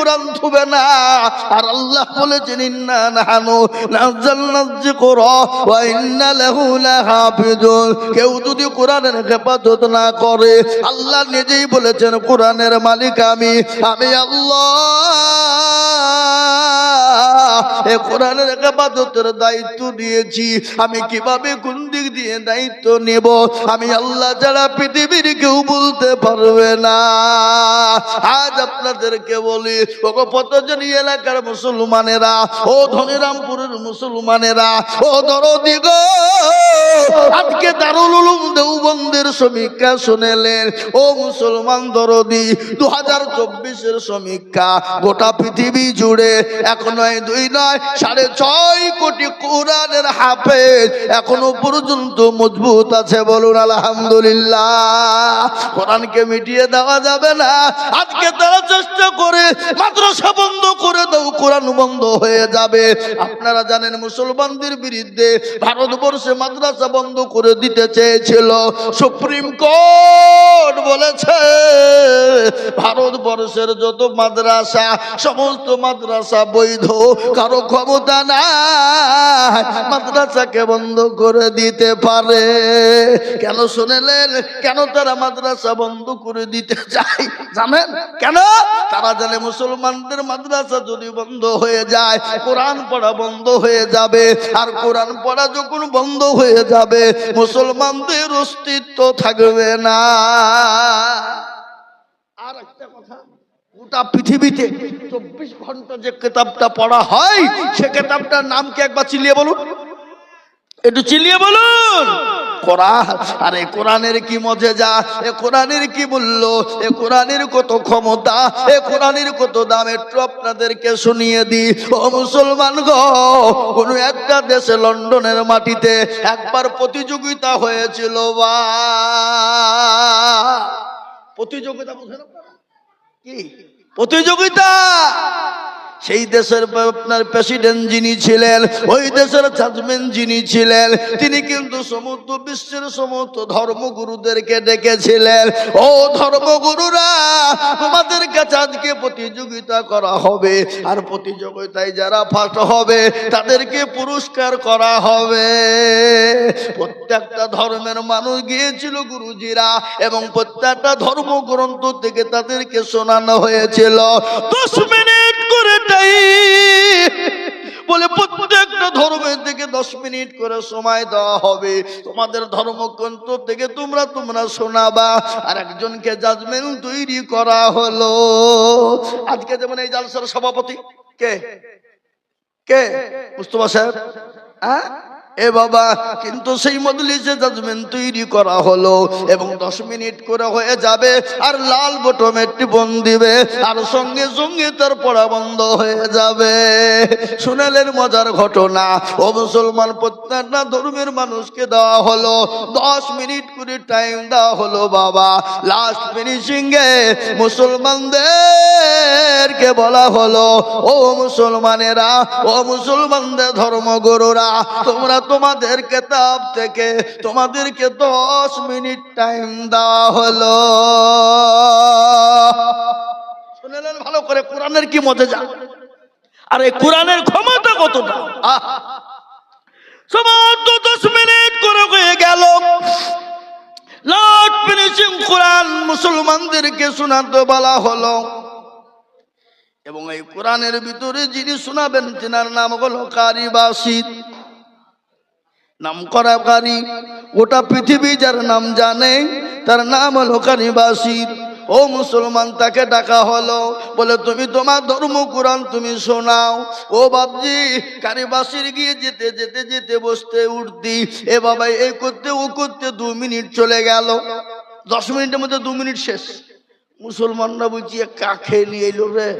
কোরআন থুবে না। আর আল্লাহ বলেছেন, ইন্না নাহানু নাযালনা যিকরা ওয়া ইন্না লাহু লাহাফিজুন। কেউ যদি কোরআনের হেফাজত না করে, আল্লাহ নিজেই বলেছেন, কোরআনের মালিক আমি আমি আল্লাহ। কোরআনের দায়িত্ব আমি কীভাবে কোন দিক দিয়ে দায়িত্ব নেব? আমি আল্লাহ ছাড়া পৃথিবীর কেউ বলতে পারবে না। আজ আপনাদেরকে বলি, ওগো পতজনী এলাকার মুসলমানেরা, ও ধনিরামপুরের মুসলমানেরা, ও দরদি গো আজকে দারুল উলুম দেওবন্দের সমীক্ষা শুনেলেন। ও মুসলমান দরদি দু হাজার চব্বিশের সমীক্ষা গোটা পৃথিবী জুড়ে এক নয়, দুই নয়, সাড়ে ছয় কোটি কোরআনের হাফেজ এখনও পর্যন্ত মজবুত আছে বলুন আলহামদুলিল্লাহ। কোরআনকে মিটিয়ে দেওয়া যাবে না। আজকে তারা চেষ্টা করে মাদ্রাসা বন্ধ করে দাও, কোরআন বন্ধ হয়ে যাবে। আপনারা জানেন মুসলমানদের বিরুদ্ধে ভারতবর্ষে মাদ্রাসা বন্ধ করে দিতে চেয়েছিল। সুপ্রিম কোর্ট বলেছে ভারতবর্ষের যত মাদ্রাসা, সমস্ত মাদ্রাসা বৈধ। কারও ক্ষমতা নাই, মাদ্রাসাকে বন্ধ করে দিতে পারে। কেন শুনেলেন? কেন তারা মাদ্রাসা বন্ধ করে দিতে চায়? জানেন? কেন? তারা জানে মুসলমানদের মাদ্রাসা যদি বন্ধ হয়ে যায়, কোরআন পড়া বন্ধ হয়ে যাবে। আর কোরআন পড়া যখন বন্ধ হয়ে যাবে, মুসলমানদের অস্তিত্ব থাকবে না। গোটা পৃথিবীতে চব্বিশ ঘণ্টা যে কেতাবটা পড়া হয়, সে কেতাবটার নাম কি একবার চিলিয়ে বলুন? একটু চিলিয়ে বলুন। এ এ কত ক্ষমতা? এ কত দাম? একটু আপনাদেরকে শুনিয়ে মুসলমান কোন একটা দেশে লন্ডনের মাটিতে একবার প্রতিযোগিতা হয়েছিল, বা। প্রতিযোগিতা বুঝেন কি? প্রতিযোগিতা। সেই দেশের আপনার প্রেসিডেন্ট যিনি ছিলেন, ওই দেশের জাজমেন্ট যিনি ছিলেন, তিনি কিন্তু সমস্ত বিশ্বের সমস্ত ধর্মগুরুদেরকে ডেকেছিলেন। ও ধর্মগুরুরা কাছে আজকে প্রতিযোগিতা করা হবে। আর প্রতিযোগিতায় যারা ফার্স্ট হবে, তাদেরকে পুরস্কার করা হবে। প্রত্যেকটা ধর্মের মানুষ গিয়েছিল গুরুজিরা এবং প্রত্যেকটা ধর্মগ্রন্থ থেকে তাদেরকে শোনানো হয়েছিল। দশ মিনিট করে টাইম বলে প্রত্যেকটা ধর্মের থেকে দশ মিনিট করে সময় দেওয়া হবে। তোমাদের ধর্মগ্রন্থ থেকে তোমরা তোমরা শোনাবা। আর একজনকে জাজমেন্ট তৈরি করা হলো। আজকে যেমন এই জালসার সভাপতি, কে? কে? মুস্তফা সাহেব হ্যাঁ? এ বাবা, কিন্তু সেই মজলিসে জাজমেন্ট তৈরি করা হলো এবং দশ মিনিট করে হয়ে যাবে, আর লাল বটমে টিপন দিবে, আর সঙ্গে সঙ্গে তার পড়া বন্ধ হয়ে যাবে। শুনালেন মজার ঘটনা, ও মুসলমান প্রত্যেকটা ধর্মের মানুষকে দেওয়া হলো, দশ মিনিট করে টাইম দেওয়া হলো বাবা। লাস্ট ফিনিশিং এ মুসলমানদেরকে বলা হলো, ও মুসলমানেরা, ও মুসলমানদের ধর্মগুরুরা, তোমরা তোমাদের কেতাব থেকে তোমাদেরকে দশ মিনিট টাইম দেওয়া হলো। শুনলেন ভালো করে কোরআনের কি মতে যা। আর এই কোরআনের ক্ষমতা কতটা? সমস্ত দশ মিনিট করে হয়ে গেল। লাস্ট ফিনিশিং কোরআন মুসলমানদেরকে শোনাতে বলা হলো। এবং এই কোরআনের ভিতরে যিনি শোনাবেন তিনার নাম হলো কারি বাসিদ নাম করা কারি গোটা পৃথিবী যার নাম জানে, তার নাম হলো কারি বাসিদ ও মুসলমান, তাকে ডাকা হলো। বলে, তুমি তোমার ধর্ম কোরআন তুমি শোনাও। ও বাবজি কারিবাসির গিয়ে যেতে যেতে যেতে বসতে উঠতি। এ বাবা, এ করতে, ও করতে দু মিনিট চলে গেল। দশ মিনিটের মধ্যে দু মিনিট শেষ। মুসলমানরা বুঝিয়ে, কাকে নিয়ে এলো রে?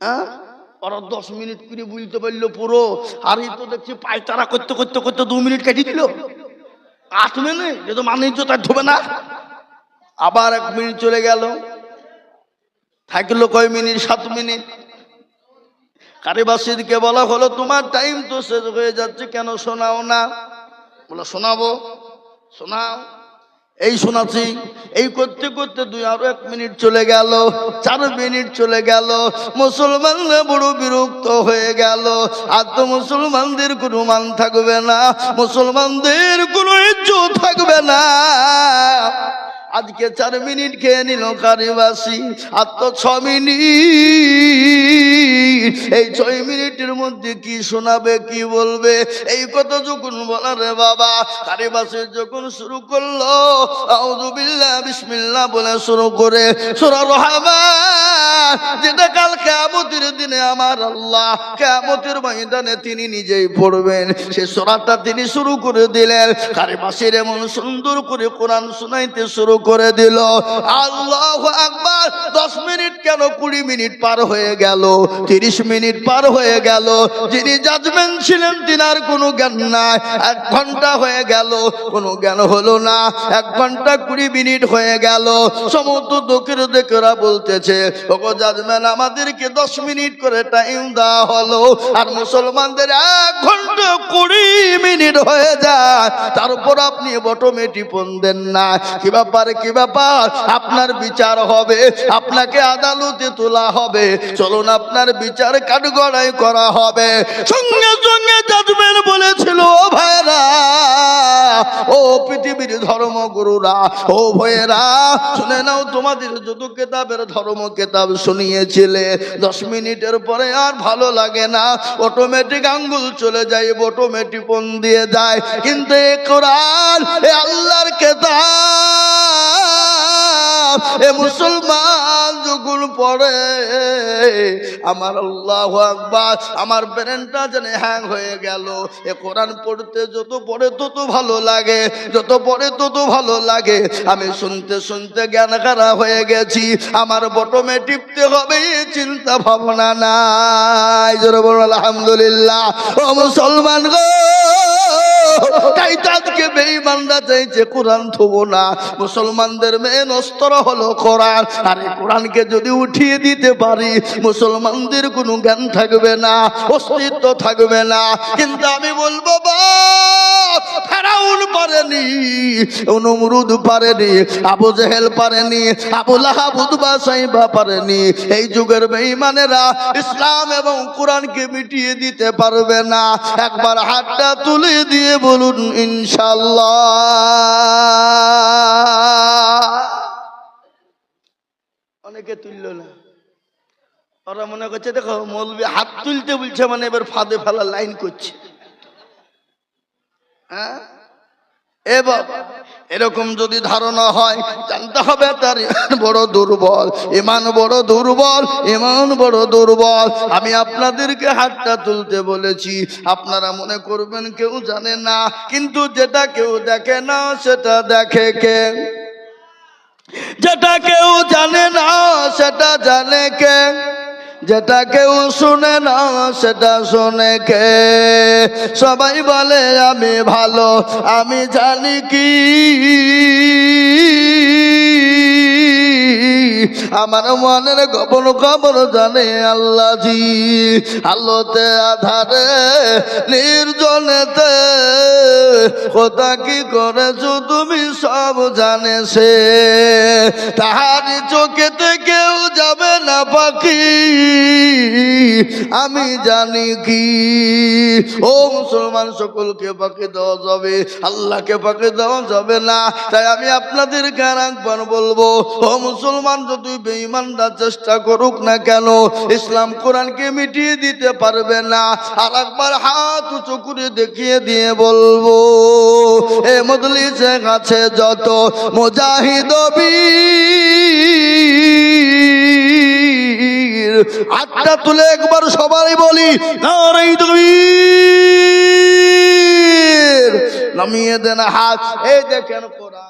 হ্যাঁ? ওরা দশ মিনিট করে বুঝতে পারল পুরো। আর এই তো দেখছি পায়তারা করতে করতে করতে দু মিনিট কেটে দিল। আট মিনিট যে তো মানুষ তার ধোবে না। আবার এক মিনিট চলে গেল। থাকল কয় মিনিট? সাত মিনিট। কারিবাসীরকে বলা হলো, তোমার টাইম তো শেষ হয়ে যাচ্ছে, কেন শোনাও না? বলো, শোনাবো? শোনাও। এই শোনাচ্ছি। এই করতে করতে দুই আরও এক মিনিট চলে গেল, চার মিনিট চলে গেল, মুসলমানরা বড় বিরক্ত হয়ে গেল। আর তো মুসলমানদের কোনো মান থাকবে না, মুসলমানদের কোনো ইজ্জত থাকবে না। আজকে চার মিনিট খেয়ে নিল কারিবাসী, আর তো ছ মিনিট। এই ছয় মিনিটের মধ্যে কি শোনাবে, কি বলবে? এই কথা যখন বলার রে বাবা, কারিবাসী যখন শুরু করল আউযুবিল্লাহ বিসমিল্লাহ বলে শুরু করে, সূরা রহমান যেটা কাল কিয়ামতের দিনে আমার আল্লাহ, কিয়ামতের ময়দানে তিনি নিজেই পড়বেন। সে সূরাটা তিনি শুরু করে দিলেন। কারিবাসীর এমন সুন্দর করে কোরআন শোনাইতে শুরু করে দিল। আল্লাহ আকবার, দশ মিনিট কেন কুড়ি মিনিট পার হয়ে গেল? তিরিশ মিনিট পার হয়ে গেল। যিনি জাজমেন্ট ছিলেন, তিনার কোনো জ্ঞান নাই। এক ঘণ্টা হয়ে গেল, কোনো জ্ঞান হলো না। এক ঘণ্টা কুড়ি মিনিট হয়ে গেল। সমস্ত দুঃখের দেখেরা বলতেছে, ওগো জাজম্যান আমাদেরকে দশ মিনিট করে টাইম দেওয়া হলো। আর মুসলমানদের এক ঘণ্টা কুড়ি মিনিট হয়ে যায়। তারপর আপনি বটমে টিপন দেন না। কি ব্যাপার কি ব্যাপার? আপনার বিচার হবে, আপনাকে আদালতে তোলা হবে। চলুন আপনার বিচার কাঠগড়াই করা হবে। সঙ্গে সঙ্গে জাজমেন্ট বলেছিল, "ও ভাইরা ও পৃথিবীর ধর্মগুরুরা, ও ভয়েরা শুনে নাও, তোমাদের যদু কেতাবের ধর্ম কেতাব শুনিয়েছিলে, দশ মিনিটের পরে আর ভালো লাগে না। অটোমেটিক আঙ্গুল চলে যায় অটোমেটিক ফোন দিয়ে যায় কিন্তু এ কোরআন, এ আল্লাহর কেতাব এ মুসলমান যখন পড়ে, আমার আল্লাহ আকবার, আমার ব্রেনটা যেন হ্যাং হয়ে গেল। এ কোরআন পড়তে যত পড়ে তত ভালো লাগে, যত পড়ে তত ভালো লাগে। আমি শুনতে শুনতে জ্ঞান খারা হয়ে গেছি, আমার বটমে টিপতে হবে চিন্তা ভাবনা নাই। আলহামদুলিল্লাহ। ও মুসলমান গো! তাই তাদেরকে বেঈমানরা চাইছে, কোরআন থবো না। মুসলমানদের মেন অস্ত্র হলো কোরআন। আর কোরআনকে যদি উঠিয়ে দিতে পারি, মুসলমানদের কোনো জ্ঞান থাকবে না, অস্তিত্ব থাকবে না। কিন্তু আমি বলব ফেরাউন পারেনি নমরুদ পারেনি, আবু জেহেল পারেনি, আবু লাহাব, উতবা সাইবা পারেনি। এই যুগের বেঈমানেরা ইসলাম এবং কোরআনকে মিটিয়ে দিতে পারবে না। একবার হাতটা তুলে দিয়ে বলুন ইনশাল্লাহ অনেকে তুলল না। ওরা মনে করছে, দেখো, মৌলবি হাত তুলতে বলছে মানে এবার ফাঁদে ফেলা লাইন করছে। হ্যাঁ? এরকম যদি ধারণা হয়, জানতে হবে তার বড় দুর্বল, ইমান বড় দুর্বল, ইমান বড় দুর্বল। আমি আপনাদেরকে হাতটা তুলতে বলেছি, আপনারা মনে করবেন কেউ জানে না, কিন্তু যেটা কেউ দেখে না, সেটা দেখে কে? যেটা কেউ জানে না, সেটা জানে কে? যেটা কেউ শুনে না, সেটা শুনে কে? সবাই বলে, আমি ভালো, আমি জানি কি। আমার মনের গোপন খবর জানে আল্লাহ জি আলোতে, আধারে, নির্জনেতে। কোথা কি করেছ তুমি সব জানে সে। তাহার চোখেতে কেউ যাবে না পাখি। আমি জানি কি? ও মুসলমান, সকলকে পাকে দেওয়া যাবে, আল্লাহকে পাকে দেওয়া যাবে না। তাই আমি আপনাদের কারাকবার বলব, ও মুসলমান যদি বেঈমানরা চেষ্টা করুক না কেন, ইসলাম কোরআনকে মিটিয়ে দিতে পারবে না। আর একবার হাত উঁচু করে দেখিয়ে দিয়ে বলব, এ মদলিসে কাছে যত মুজাহিদ বীর হাতটা তুলে একবার সবাই বলি নামিয়ে দেন হাত। এই দেখেন কোরআন।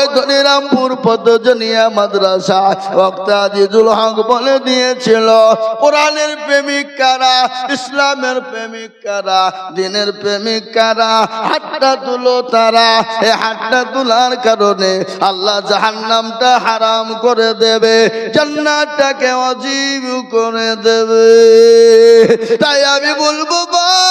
ধনিরামপুর পদ্মজনিয়া মাদ্রাসা। হক বলে দিয়েছিল, কোরআনের প্রেমিক কারা, ইসলামের প্রেমিক কারা, দিনের প্রেমিক কারা তুলো তারা এই হাতটা তোলার কারণে আল্লাহ জাহান্নামটা হারাম করে দেবে, জান্নাতটাকে অজীব করে দেবে। তাই আমি বলব বাপ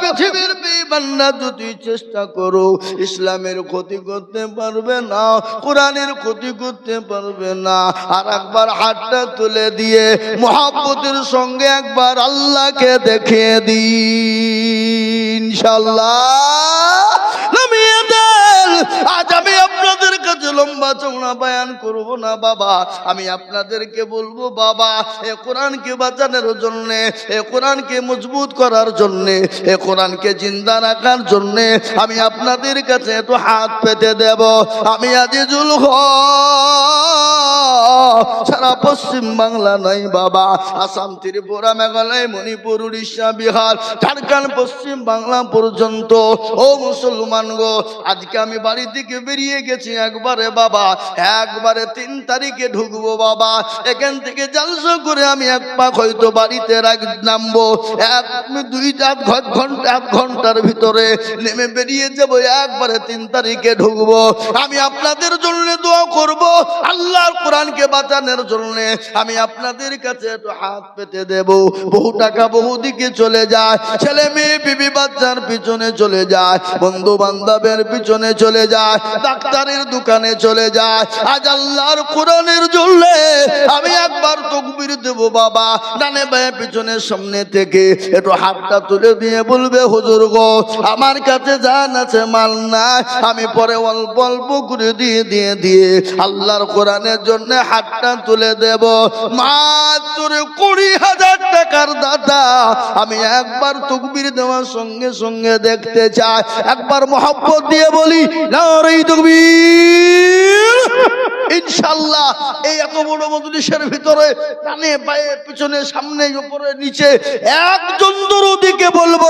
পৃথিবীর বেবান্না যদি চেষ্টা করো, ইসলামের ক্ষতি করতে পারবে না, কোরআনের ক্ষতি করতে পারবে না, আর একবার হাতটা তুলে দিয়ে মহাব্বতের সঙ্গে একবার আল্লাহকে দেখে দিন ইনশাল্লাহ। কাছে লম্বা চৌড়া বায়ান করব না বাবা। আমি আপনাদেরকে বলব, বাবা, এ কোরআনকে বাঁচানোর জন্য, এ কোরআনকে মজবুত করার জন্যে, এ কোরআনকে জিন্দা রাখার জন্যে আমি আপনাদের কাছে একটু হাত পেতে দেব। আমি আজিজুল হক। সারা পশ্চিম বাংলা নাই বাবা। আসাম, ত্রিপুরা, মেঘালয়, মণিপুর, উড়িষ্যা, বিহার, ঝাড়খণ্ড, পশ্চিম বাংলা পর্যন্ত। ও মুসলমান গো, আজকে আমি বাড়ি থেকে বেরিয়ে গেছি একবারে বাবা। একবারে তিন তারিখে ঢুকবো বাবা। এখান থেকে জালসা করে আমি এক পাক হয়তো বাড়িতে রাখ নামবো। এক দুই চার ঘণ্টা, এক ঘণ্টার ভিতরে নেমে বেরিয়ে যাব, একবারে তিন তারিখে ঢুকবো। আমি আপনাদের জন্য দোয়া করব। আল্লাহর কোরআনকে বাঁচানোর জন্য আমি আপনাদের কাছে একটু হাত পেতে দেব। বহু টাকা বহু দিকে চলে যায়। ছেলে মেয়ে, বিবি বাচ্চার পিছনে চলে যায়। বন্ধু বান্ধবের পিছনে চলে যায়। ডাক্তারের দোকানে চলে যায়। আজ আল্লাহর কোরআনের জন্য আমি একবার তকবির দেব, বাবা। ডানে বায়ে পিছনের সামনে থেকে একটু হাতটা তুলে দিয়ে বলবে, হুজুর গো, আমার কাছে জান আছে, মাল নাই। আমি পরে অল্প অল্প করে দিয়ে দিয়ে দিয়ে আল্লাহর কোরআনের জন্য হাতটা তুলে দেব। মাত্র কুড়ি হাজার টাকার দাদা আমি একবার তকবির দেওয়ার সঙ্গে সঙ্গে দেখতে চাই। একবার মহব্বত দিয়ে বলি তকবির। ইনশাল্লাহ এই এত বড় মজলিসের ভিতরে ডানে পায়ে, পিছনে, সামনে, উপরে, নিচে একজন দরদিকে বলব,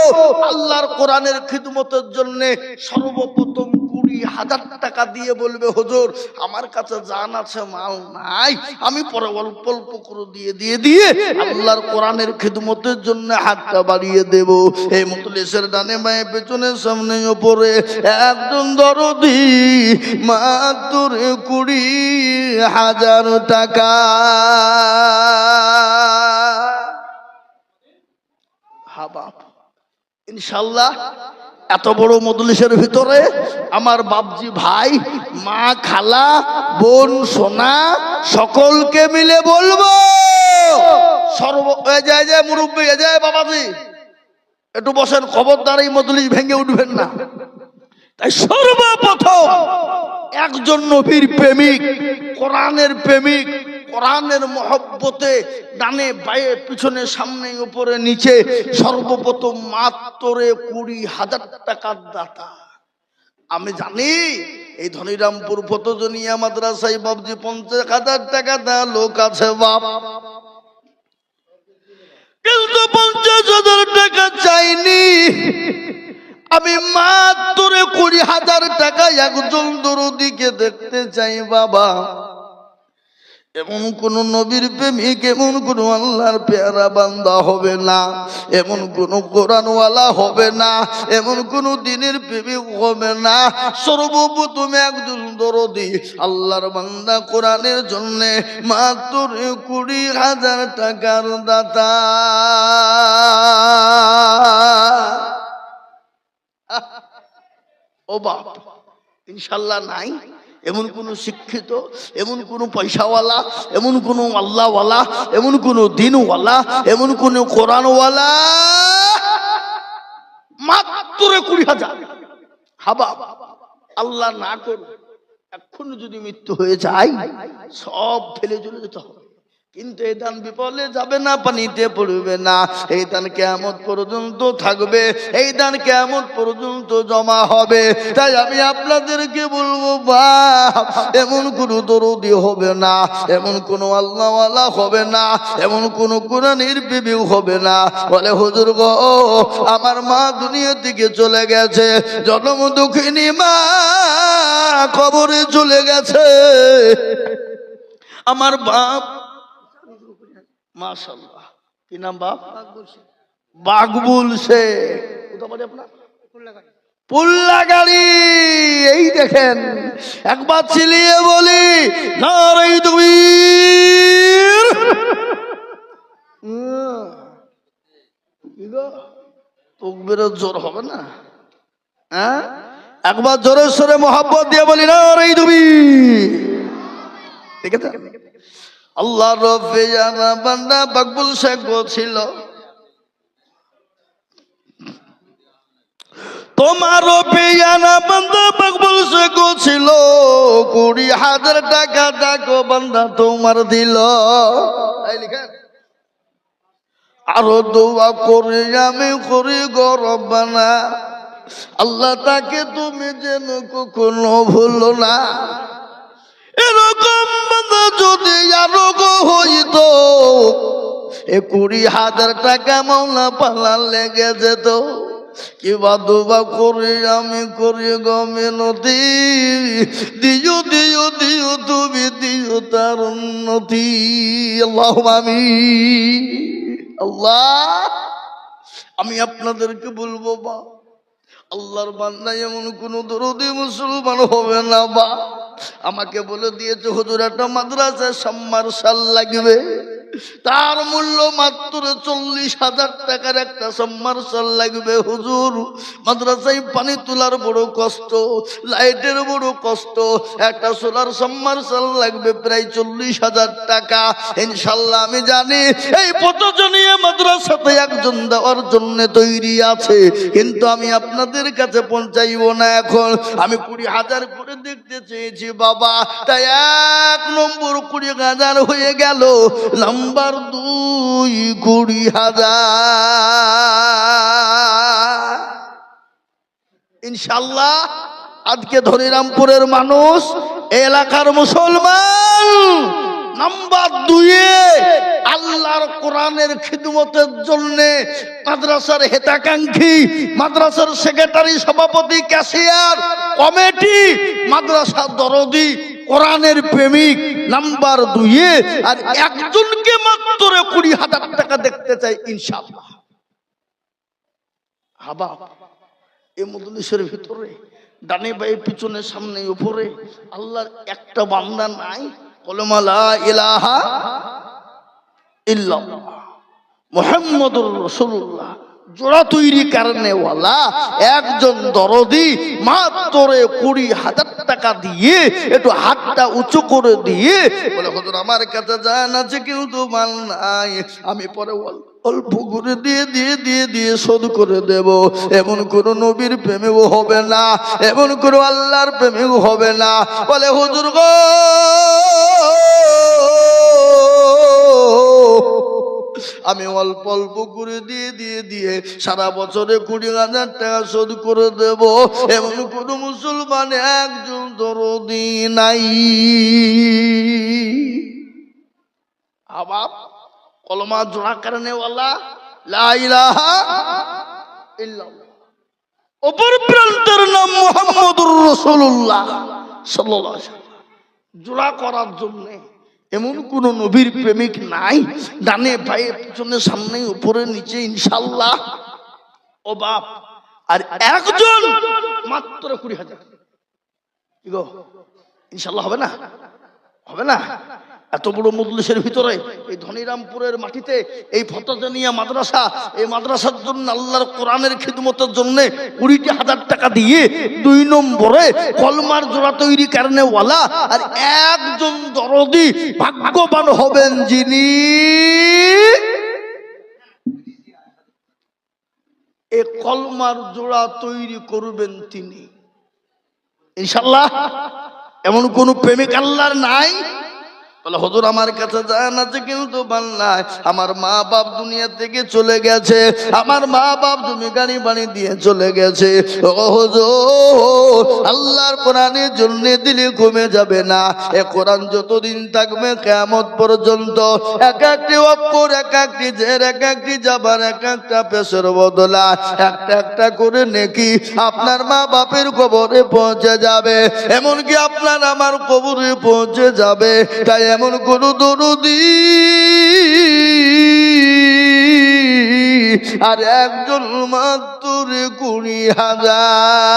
আল্লাহর কোরআনের খিদমতের জন্য সর্বপ্রথম হাজার টাকা দিয়ে বলবে, হুজুর, আমার কাছে জান আছে, মাল নাই। আমি পরে অল্প অল্প করে দিয়ে দিয়ে দিয়ে আল্লাহর কোরআনের খিদমতের জন্য হাতটা বাড়িয়ে দেব। এই মতলিসের ডানে বায়ে, পেছনে সামনে উপরে একজন দরদি মাত্র কুড়ি হাজার টাকা। হা বাপ, ইনশাল্লাহ এত বড় মদলিসের ভিতরে আমার বাপজি ভাই, মা, খালা, বোন, সোনা, সকলকে মিলে বলব। সর্ব যায় মুরব্বী যায় বাবাজি, একটু বসেন, খবরদার এই মদলিস ভেঙে উঠবেন না। তাই সর্বপ্রথম একজন নবীর প্রেমিক, কোরআনের প্রেমিক কোরআনের মহব্বতে ডানে বায়ে, পিছনে সামনে, উপরে নিচে সর্বপ্রথম মাত্রে কুড়ি হাজার টাকার দাতা। আমি জানি এই ধনিরামপুর ফতজনিয়া মাদ্রাসায় বাবজি পঞ্চাশ হাজার টাকা দেওয়া লোক আছে বাবা কিন্তু পঞ্চাশ হাজার টাকা চাইনি। আমি মাত্র কুড়ি হাজার টাকা একজন দরদিকে দেখতে চাই বাবা। এমন কোন নবীর প্রেমিক, এমন কোন আল্লাহর পেয়ারা বান্দা হবে না। এমন কোন কোরআনওয়ালা হবে না। এমন কোন দিনের প্রেমিক হবে না। সর্বপ্রথম একজন দরদি আল্লাহর বান্দা কোরআনের জন্য মাত্র কুড়ি হাজার টাকার দাতা। ও বাপ, ইনশাল্লাহ নাই। এমন কোন শিক্ষিত, এমন কোন পয়সাওয়ালা, এমন কোন আল্লাহওয়ালা, এমন কোন দিনওয়ালা, এমন কোন কোরআনওয়ালা। মাত্র কুড়ি হাজার। হাবা, আল্লাহ না করে এখন যদি মৃত্যু হয়ে যায়, সব ফেলে চলে যেতে হবে। কিন্তু এই ধান বিপলে যাবে না, পানিতে পড়বে না। এই ধান কেমন পর্যন্ত থাকবে? এই ধান কেমন পর্যন্ত জমা হবে? তাই আমি আপনাদেরকে বলব বা এমন কোনো দরদি হবে না, এমন কোনো আল্লাহওয়ালা হবে না, এমন কোনো কোরআনের বিবিও হবে না। বলে, হুজুর গো, আমার মা দুনিয়া থেকে চলে গেছে, জন্ম দুঃখিনী মা কবরে চলে গেছে। আমার বাপ মাশাল্লাহ কি নাম বাপ? বাকবুল সে কোথা বাড়ি আপনার? পুল্লা গাড়ি এই দেখেন একবার চিলিয়ে বলি নারাই তুমি তকবিরের জোর হবে না? হ্যাঁ? একবার জোরে সরে মোহাব্বত দিয়ে বলি না রে তুমি ঠিক আছে আল্লাহ রব্বে বান্দা বাকবুল শেখ ছিল বান্দা বাকবুল শেখ ছিল কুড়ি হাজার টাকা টাকা বান্দা তোমার দিল। আরও দোয়া করে আমি করি গরবানা আল্লাহ তাকে তুমি যেন কখনো ভুলো না। এরকম যদি আরও গো হইতো, এ কুড়ি হাজার টাকা মাওলা পালা লেগে যেত। কিবা দুবা করি আমি করি গমে নদী দিও দিও দিও তুমি, দিও তার উন্নতি। আল্লাহ আমি আল্লাহ, আমি আপনাদেরকে বলব বা, আল্লাহর বান্দা এমন কোন দরদি মুসলমান হবে না বা। আমাকে বলে দিয়েছে, হুজুর, একটা মাদ্রাসায় সাম্মার সাল লাগবে। তার মূল্য মাত্র চল্লিশ হাজার টাকার একটা সাম্মার সাল লাগবে, হুজুর। মাদ্রাসায় পানি তোলার বড় কষ্ট, লাইটের বড় কষ্ট, একটা সোলার সাম্মার সাল লাগবে প্রায় চল্লিশ হাজার টাকা। ইনশাল্লাহ আমি জানি এই পথজনীয় মাদ্রাসাতে একজন দেওয়ার জন্য তৈরি আছে, কিন্তু আমি আপনাদের কাছে পৌঁছাইব না এখন। আমি কুড়ি হাজার করে দেখতে চেয়েছি বাবা। তাই এক নম্বর কুড়ি হাজার হয়ে গেল, নাম্বার দুই কুড়ি হাজার। ইনশাল্লাহ, আজকে ধরিরামপুরের মানুষ, এলাকার মুসলমান। নাম্বার দুয়ে আল্লাহর কোরআনের খিদমতের জন্য মাদ্রাসার হেতাকাঙ্ক্ষী, মাদ্রাসার সেক্রেটারি, সভাপতি, ক্যাশিয়ার, কমিটি মাদ্রাসার দরদি, কোরআনের প্রেমিক নাম্বার দুইয়ে আর একজনকে মাত্র কুড়ি হাজার টাকা দেখতে চাই ইনশাল্লাহ হাবা, এ মদলিসের ভিতরে, ডানে বাই পিছনে, সামনে, উপরে, আল্লাহর একটা বান্দা নাই ইলাহা রসুল্লাহ জোড়া তৈরি কারণেওয়ালা একজন দরদি মাত্র কুড়ি হাজার টাকা দিয়ে একটু হাতটা উঁচু করে দিয়ে বলে, হুজুর, আমার কাছে জান আছে কিন্তু মাল নাই। আমি পরে অল- অল্প করে দিয়ে দিয়ে দিয়ে দিয়ে শোধ করে দেব। এমন কোন নবীর প্রেমেও হবে না। এমন কোন আল্লাহর প্রেমেও হবে না। বলে, হুজুর গো আমি অল্প অল্প করে দিয়ে দিয়ে দিয়ে সারা বছরে কুড়ি হাজার টাকা শোধ করে দেব। এমন কোন মুসলমান একজন দরদি নাই। কলমা জোড়া কারণে প্রান্তের নাম জোড়া করার জন্য এমন কোন নবীর প্রেমিক নাই, ডানে ভাইয়ের পিছনে সামনে, উপরে নিচে ইনশাল্লাহ ও বাপ, আর একজন মাত্র কুড়ি হাজার। ইনশাল্লাহ হবে না? হবে না? এত বড় মজলিসের ভিতরে এই ধনিরামপুরের মাটিতে এই ফতজানিয়া মাদ্রাসা, এই মাদ্রাসার জন্য আল্লাহর কোরআনের খিদমতের জন্য কুড়িটি হাজার টাকা দিয়ে দুই নম্বরে কলমার জোড়া তৈরি কারণে ওয়ালা আর একজন দরদি ভাগ্যবান হবেন যিনি এ কলমার জোড়া তৈরি করবেন তিনি। ইনশাল্লাহ এমন কোন প্রেমিক আল্লাহর নাই। বলে, হজুর, আমার কাছে জান আছে কিন্তু বাংলায় আমার মা বাপ দুনিয়া থেকে চলে গেছে। আমার মা বাপ তুমি গাড়ি বাড়ি দিয়ে চলে গেছে। ও হজুর, আল্লাহর কোরআনের জন্য দিলে কমে যাবে না। এ কোরআন যতদিন থাকবে কেমত পর্যন্ত এক একটি অক্ষর, এক একটি জের, এক একটি যাবার এক একটা পেশের বদলা। একটা একটা করে নেকি আপনার মা বাপের কবরে পৌঁছে যাবে। এমনকি আপনার আমার কবরে পৌঁছে যাবে। তাই এমন কোন দরুদি? আর একজন মাত্র কুড়ি হাজার।